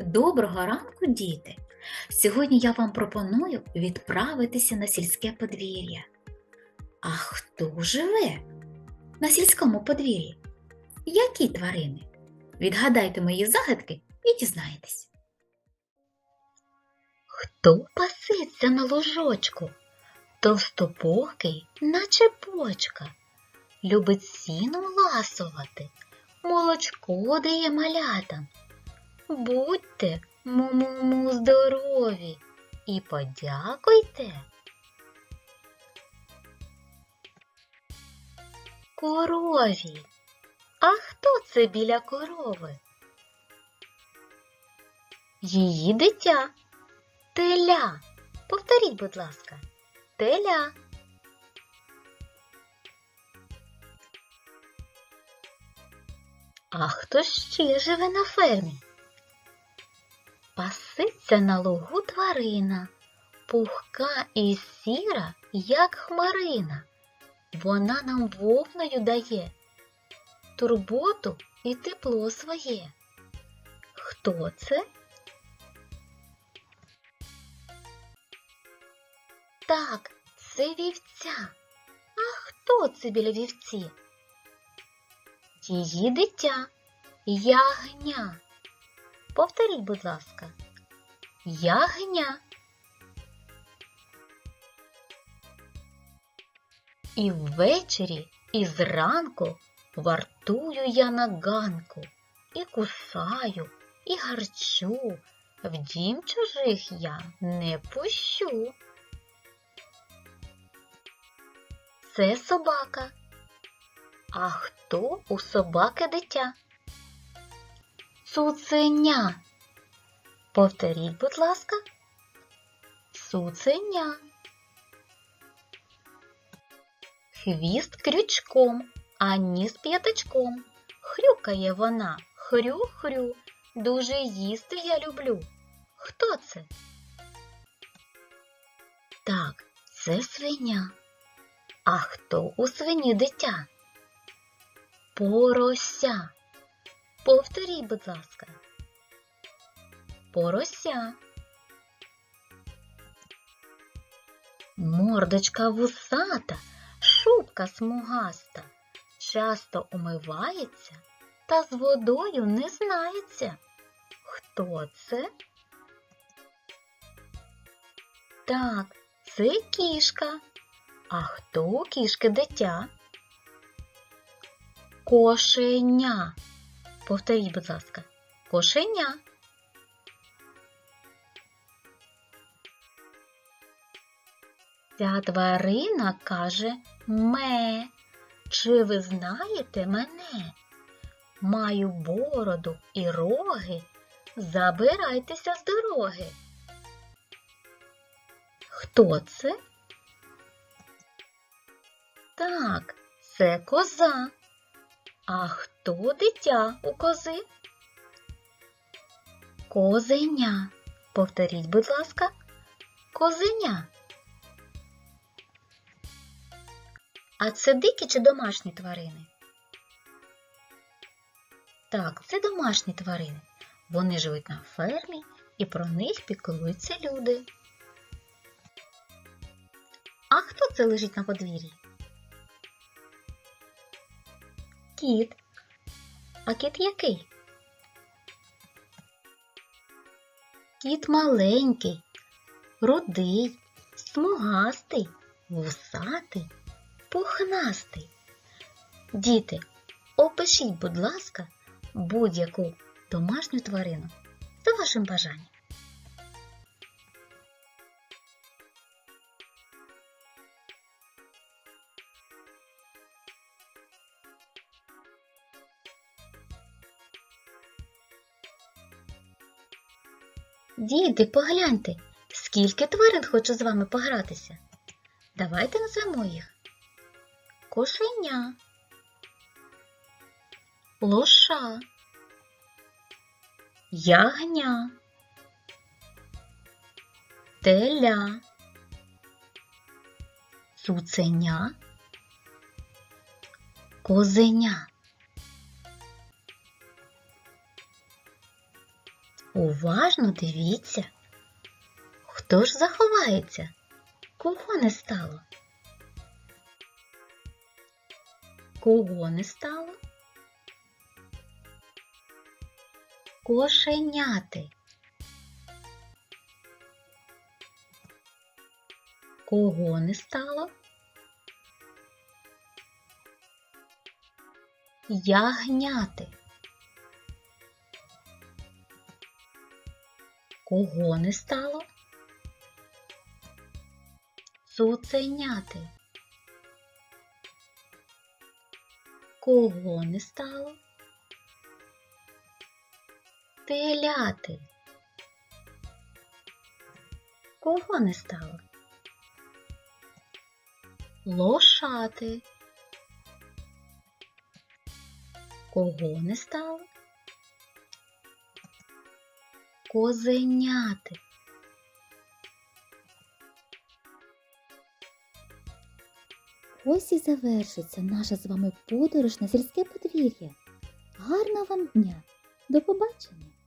Доброго ранку, діти! Сьогодні я вам пропоную відправитися на сільське подвір'я. А хто живе на сільському подвір'ї? Які тварини? Відгадайте мої загадки і дізнаєтесь. Хто паситься на ложочку? Товстопокий, наче почка, любить сіном ласувати, молочко дає малятам. Будьте му-му-му здорові і подякуйте. Корові. А хто це біля корови? Її дитя. Теля. Повторіть, будь ласка. Теля. А хто ще живе на фермі? Паситься на лугу тварина, пухка і сіра, як хмарина. Вона нам вовною дає турботу і тепло своє. Хто це? Так, це вівця. А хто це біля вівці? Її дитя, ягня. Повторіть, будь ласка. Ягня. І ввечері, і зранку вартую я на ганку, і кусаю, і гарчу, в дім чужих я не пущу. Це собака. А хто у собаки дитя? Цуценя. Повторіть, будь ласка. Цуценя. Хвіст крючком, а ніс п'ятачком. Хрюкає вона, хрю-хрю. Дуже їсти я люблю. Хто це? Так, це свиня. А хто у свині дитя? Порося. Повторіть, будь ласка. Порося. Мордочка вусата, шубка смугаста, часто умивається та з водою не знається. Хто це? Так, це кішка. А хто кішки дитя? Кошеня. Повторіть, будь ласка, кошеня. Ця тварина каже ме. Чи ви знаєте мене? Маю бороду і роги. Забирайтеся з дороги. Хто це? Так, це коза. А хто дитя у кози? Козеня. Повторіть, будь ласка, козеня. А це дикі чи домашні тварини? Так, це домашні тварини. Вони живуть на фермі і про них піклуються люди. А хто це лежить на подвір'ї? Кіт. А кіт який? Кіт маленький, рудий, смугастий, вусатий, пухнастий. Діти, опишіть, будь ласка, будь-яку домашню тварину за вашим бажанням. Діти, погляньте, скільки тварин хочу з вами погратися. Давайте назвемо їх. Кошеня, лоша, ягня, теля, цуценя, козеня. Уважно дивіться. Хто ж заховається? Кого не стало? Кого не стало? Кошеняти. Кого не стало? Ягняти. Кого не стало? Цуценяти. Кого не стало? Теляти. Кого не стало? Лошати. Кого не стало? Козеняти. Ось і завершиться наша з вами подорож на сільське подвір'я. Гарного вам дня! До побачення!